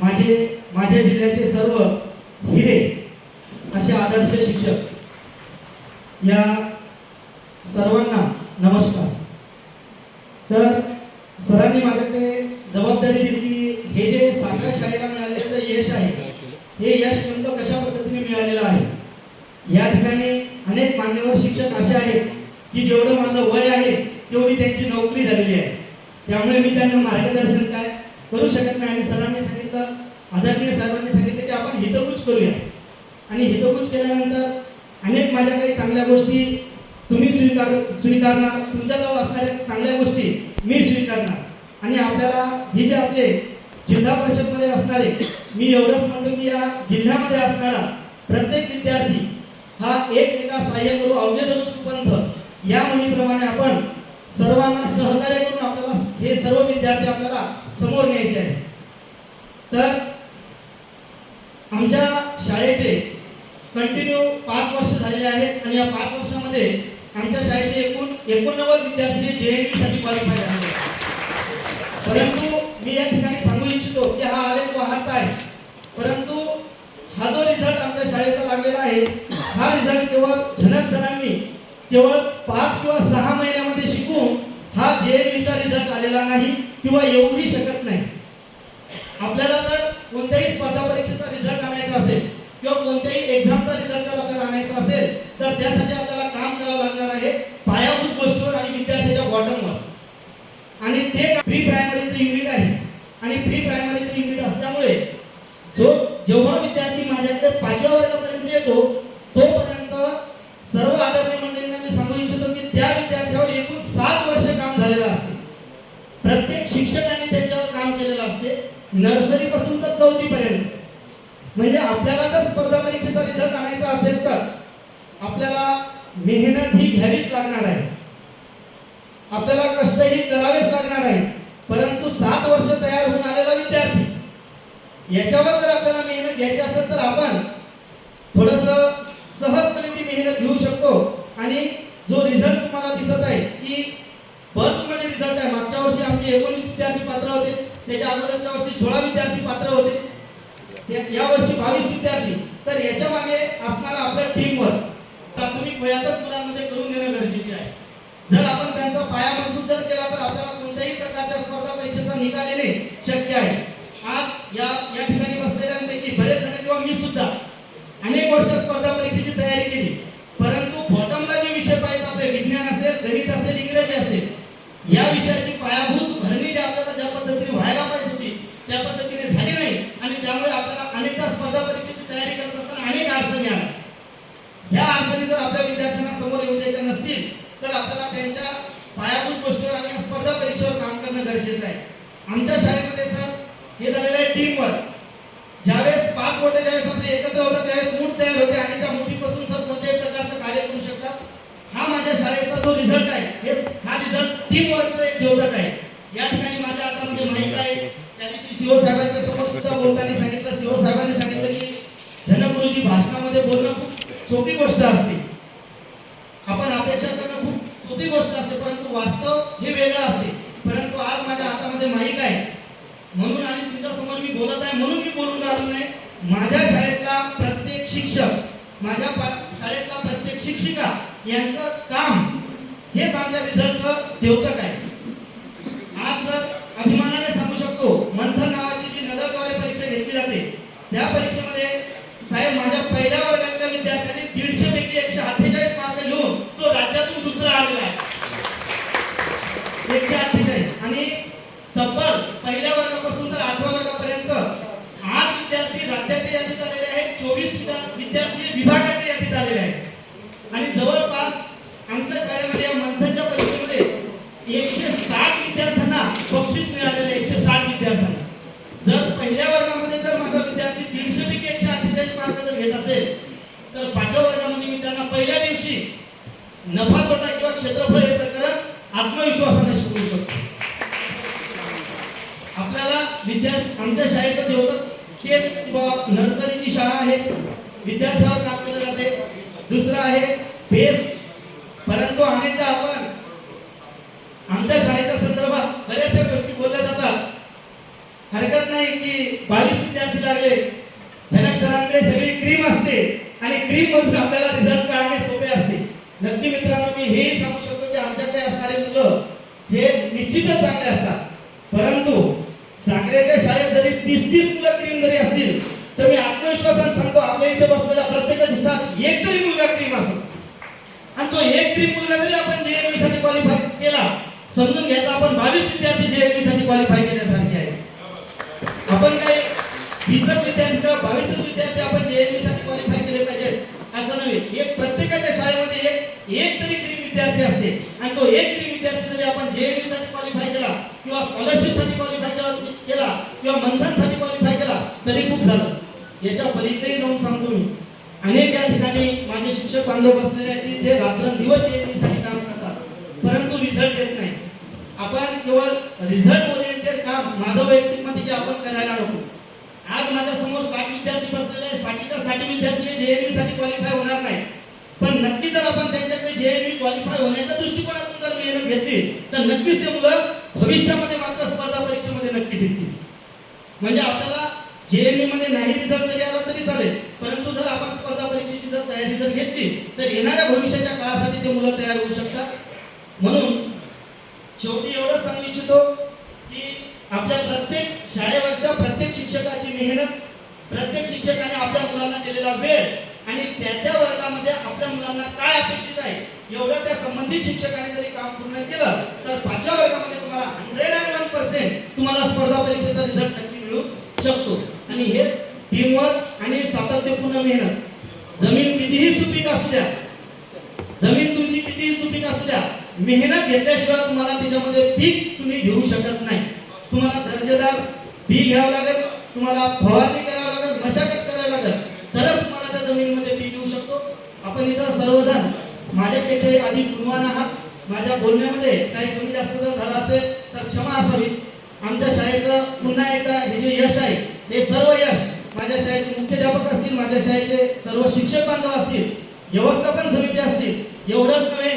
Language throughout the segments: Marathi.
माझे माझ्या जिल्ह्याचे सर्व हिरे असे आदर्श शिक्षक या सर्वांना नमस्कार. तर सरांनी माझ्याकडे जबाबदारी दिली की हे जे साखरा शाळेला मिळालेलं यश आहे हे यश नेमकं कशा पद्धतीने मिळालेलं आहे? या ठिकाणी अनेक मान्यवर शिक्षक असे आहेत की जेवढं माझं वय आहे तेवढी त्यांची नोकरी झालेली आहे. त्यामुळे मी त्यांना मार्गदर्शन काय करू शकत नाही आणि सरांनी सांगितलं आदरणीय साहेबांनी सांगितलं की आपण हितगुज करूया आणि हितगुज केल्यानंतर अनेक माझ्या काही चांगल्या गोष्टी तुम्ही स्वीकार स्वीकारणार तुमच्याजवळ असणाऱ्या चांगल्या गोष्टी मी स्वीकारणार. आणि आपल्याला ही जे आपले जिल्हा परिषदमध्ये असणारे मी एवढंच म्हणतो की या जिल्ह्यामध्ये असणारा प्रत्येक विद्यार्थी हा एक एका सहाय्य करू अवघे धरू सुपंथ या म्हणीप्रमाणे आपण सर्वांना सहकार्य करून आपल्याला हे सर्व विद्यार्थी आपल्याला समोर न्यायचे आहे तर आमच्या शाळेचे कंटिन्यू पाच वर्ष झालेले आहेत आणि या पाच वर्षामध्ये आमच्या शाळेचे एकूण एकोणनव्वद विद्यार्थी हे जे साठी क्वालिफाय झाले आहेत. परंतु मी या ठिकाणी सांगू इच्छितो की हा आलेख वाहत आहे परंतु हा जो रिझल्ट आमच्या शाळेचा लागलेला आहे हा रिझल्ट केवळ झनक सरांनी केवळ पाच किंवा सहा महिन्यामध्ये शिकून हा जे रिझल्ट आलेला नाही किंवा येऊही शकत नाही आपल्याला जर कोणत्याही स्पर्धा परीक्षेचा रिझल्ट आणायचा किंवा कोणत्याही एक्झामचा रिझल्ट जर आपल्याला आणायचा असेल तर त्यासाठी आपल्याला काम करावं लागणार आहे पायाभूत गोष्टीवर आणि विद्यार्थ्याच्या बॉटमवर आणि ते प्री प्रायमरीचं युनिट आहे. आणि प्री प्रायमरीचं युनिट असल्यामुळे जो जेव्हा विद्यार्थी माझ्याकडे पाचव्या वर्गापर्यंत येतो तोपर्यंत सर्व आदरणीय मंडळींना मी सांगू इच्छितो की त्या विद्यार्थ्यावर एकूण सात वर्ष काम झालेलं असते. प्रत्येक शिक्षकांनी त्यांच्यावर काम केलेलं असते. नर्सरी म्हणजे आपल्याला जर स्पर्धा परीक्षेचा रिझल्ट आणायचा असेल तर आपल्याला मेहनत ही घ्यावीच लागणार आहे. आपल्याला कष्टही करावेच लागणार आहे. परंतु सात वर्ष तयार होऊन आलेला विद्यार्थी याच्यावर जर आपल्याला मेहनत घ्यायची असेल तर आपण थोडस सहजपणे ती मेहनत घेऊ शकतो. आणि जो रिझल्ट तुम्हाला दिसत आहे की बल्कमध्ये रिझल्ट आहे. मागच्या वर्षी आमचे एकोणीस विद्यार्थी पात्र होते. त्याच्या अगोदरच्या वर्षी सोळा विद्यार्थी पात्र होते. या- वर्षी बावीस विद्यार्थी तर याच्या मागे असणारा आपल्या टीमवर्क प्राथमिक वयातच मुलांमध्ये करून देणं गरजेचे आहे. जर आपण त्यांचा पाया मजबूत जर केला तर आपल्याला कोणत्याही प्रकारच्या स्पर्धा परीक्षेचा निकाल येणे शक्य आहे. आज या या ठिकाणी बसलेल्यांपैकी बरेच जण किंवा मी सुद्धा अनेक वर्ष स्पर्धा परीक्षेची तयारी केली परंतु बॉटमला जे विषय पाहिजे आपले विज्ञान असेल गणित असेल इंग्रजी असेल या विषयाची पायाभूत भरणी जी आपल्याला ज्या पद्धतीने व्हायला पाहिजे होती त्या पद्धतीने झाली नाही आणि त्यामुळे आपल्याला अनेकदा स्पर्धा परीक्षेची तयारी करत असताना अनेक अडचणी आल्या. ह्या अडचणी जर आपल्या विद्यार्थ्यांना समोर येऊन द्यायच्या नसतील तर आपल्याला त्यांच्या पायाभूत गोष्टीवर आणि स्पर्धा परीक्षेवर काम करणं गरजेचं आहे. आमच्या शाळेमध्ये सर हे झालेलं आहे टीम वर्क ज्यावेळेस पाच मोठे ज्यावेळेस आपले एकत्र होतात त्यावेळेस मूठ तयार होते आणि त्या मुठीपासून सर कोणत्याही प्रकारचं कार्य करू शकतात हा माझ्या शाळेचा जो रिझल्ट आहे हे हा रिझल्ट टीम वर्कचा एक द्योतक आहे या ठिकाणी माझ्या हातामध्ये माहिती आहे त्या दिवशी सीओ साहेबांच्या समोर सुद्धा बोलताना सांगितलं सीओ साहेबांनी सांगितलं की जनगुरुजी भाषणामध्ये बोलणं खूप सोपी गोष्ट असते. आपण अपेक्षा करणं खूप सोपी गोष्ट असते परंतु वास्तव हे वेगळं असते. परंतु आज माझ्या हातामध्ये माहीत आहे. म्हणून आणि तुमच्यासमोर मी बोलत आहे म्हणून मी बोलून राहिलो नाही. माझ्या शाळेतला प्रत्येक शिक्षक माझ्या शाळेतला प्रत्येक शिक्षिका यांचं काम हेच आमच्या रिझल्टचं देवतक आहे. आज सर अभिमान देण्यात आलेले आहेत. आणि जवळपास आमच्या शाळेमध्ये या मंथनच्या परीक्षेमध्ये एकशे साठ विद्यार्थ्यांना बक्षीस मिळालेले एकशे साठ विद्यार्थ्यांना. जर पहिल्या वर्गामध्ये जर माझा विद्यार्थी दीडशे पैकी एकशे अठ्ठेचाळीस मार्क जर घेत असेल तर पाचव्या वर्गामध्ये मी त्यांना पहिल्या दिवशी नफा तोटा किंवा क्षेत्रफळ हे प्रकरण आत्मविश्वासाने शिकवू शकतो. आपल्याला विद्यार्थी आमच्या शाळेचं देवत ते नर्सरीची शाळा आहे. विद्यार्थ्यावर काम केलं जाते. दुसरं आहे बेस तो एक क्रीम मुलगा जरी आपण जेएनवी साठी क्वालिफाय केला. समजून घ्यायचा आपण बावीस विद्यार्थी जेएनवी साठी क्वालिफाय केल्यासारखे आहे आपण काय वीसच विद्यार्थी किंवा बावीसच विद्यार्थी आपण जेएनवी साठी क्वालिफाय केले पाहिजेत असं नव्हे. एक प्रत्येकाच्या शाळेमध्ये एक एक तरी विद्यार्थी असते. आणि तो एक तरी विद्यार्थी जरी आपण जेएनवी साठी क्वालिफाय केला किंवा स्कॉलरशिपसाठी क्वालिफाय केला किंवा मंथनसाठी क्वालिफाय केला तरी खूप झालं याच्या पलीकडेही जाऊन सांगतो मी अनेक या ठिकाणी माझे शिक्षक बांधव बसलेले आहेत की ते रात्रंदिवस जेएनवी साठी काम करतात. परंतु रिझल्ट येत नाही. आपण केवळ रिझल्ट ओरिएंटेड काम माझं वैयक्तिक मत की आपण करायला नको. आज माझ्यासमोर साठ विद्यार्थी बसलेले आहेत. साठीच्या साठी विद्यार्थी जेएनवी साठी क्वालिफाय होणार नाही पण नक्की जर आपण त्यांच्याकडे जेएनवी क्वालिफाय होण्याच्या दृष्टिकोनातून जर मेहनत घेतली तर नक्कीच ते मुलं भविष्यामध्ये मात्र स्पर्धा परीक्षेमध्ये नक्की टिकतील. म्हणजे आपल्याला जेएनवी मध्ये नाही रिझल्ट जरी आला तरी चालेल परंतु जर आपण स्पर्धा परीक्षेची जर घेतली तर येणाऱ्या भविष्याच्या काळासाठी ते मुलं तयार होऊ शकतात. म्हणून शेवटी एवढंच सांगू इच्छितो की आपल्या प्रत्येक शाळेवरच्या प्रत्येक शिक्षकाची मेहनत प्रत्येक शिक्षकाने आपल्या मुलांना दिलेला वेळ आणि त्या त्या वर्गामध्ये आपल्या मुलांना काय अपेक्षित आहे एवढं त्या संबंधित शिक्षकाने जरी काम पूर्ण केलं तर पाचव्या वर्गामध्ये तुम्हाला हंड्रेड अँड वन पर्सेंट तुम्हाला स्पर्धा परीक्षेचा रिझल्ट नक्की मिळू शकतो. आणि हेच टीमवर्क आणि सातत्यपूर्ण मेहनत. जमीन कितीही सुपीक असू द्या. जमीन तुमची कितीही सुपीक असू द्या. मेहनत घेतल्याशिवाय तुम्हाला त्याच्यामध्ये पीक तुम्ही घेऊ शकत नाही. तुम्हाला दर्जेदार बी घ्यावं लागेल तुम्हाला फवारणी करावं लागेल मशागत करावी लागेल. तरच तुम्हाला त्या जमिनीमध्ये पीक येऊ शकतो. आपण इथं सर्वजण माझ्यापेक्षा अधिक गुणवान आहात. माझ्या बोलण्यामध्ये काही कमी जास्त जर झाला असेल तर क्षमा असावी. आमच्या शाळेचं पुन्हा एकदा हे जे यश आहे हे सर्व यश माझ्या शाळेचे मुख्याध्यापक असतील माझ्या शाळेचे सर्व शिक्षक बांधव असतील व्यवस्थापन समिती असतील एवढंच नव्हे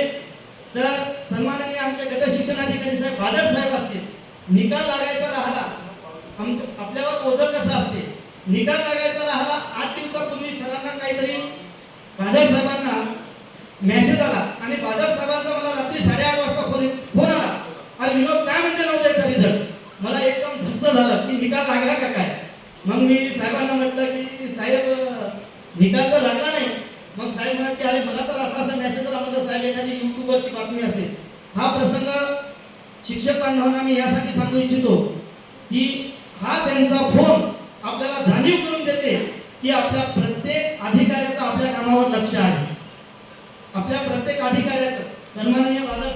तर सन्माननीय आमचे गट शिक्षणाधिकारी साहेब बाजार साहेब असतील. निकाल लागायचा राहिला आमचं आपल्यावर ओझं कसं असते निकाल लागायचा राहिला आठ दिवसापूर्वी सरांना काहीतरी बाजार साहेबांना मेसेज आला. आणि बाजार साहेबांचा मला रात्री साडेआठ वाजता फोन फोन आला. अरे विनोद काय म्हणते नव्हता रिझल्ट मला एकदम धस्स झालं की निकाल लागला का काय? मग मी साहेबांना म्हटलं की साहेब निकाल तर लागला नाही. मग साहेब म्हणत की अरे मला तर असा असा मॅसेज आला म्हटलं साहेब एखादी युट्यूबवरची बातमी असेल. हा प्रसंग शिक्षक बांधवांना मी यासाठी सांगू इच्छितो की हा त्यांचा फोन आपल्याला जाणीव करून देते की आपल्या प्रत्येक अधिकाऱ्याचं आपल्या कामावर लक्ष आहे. आपल्या प्रत्येक अधिकाऱ्याचं. सन्माननीय बाजार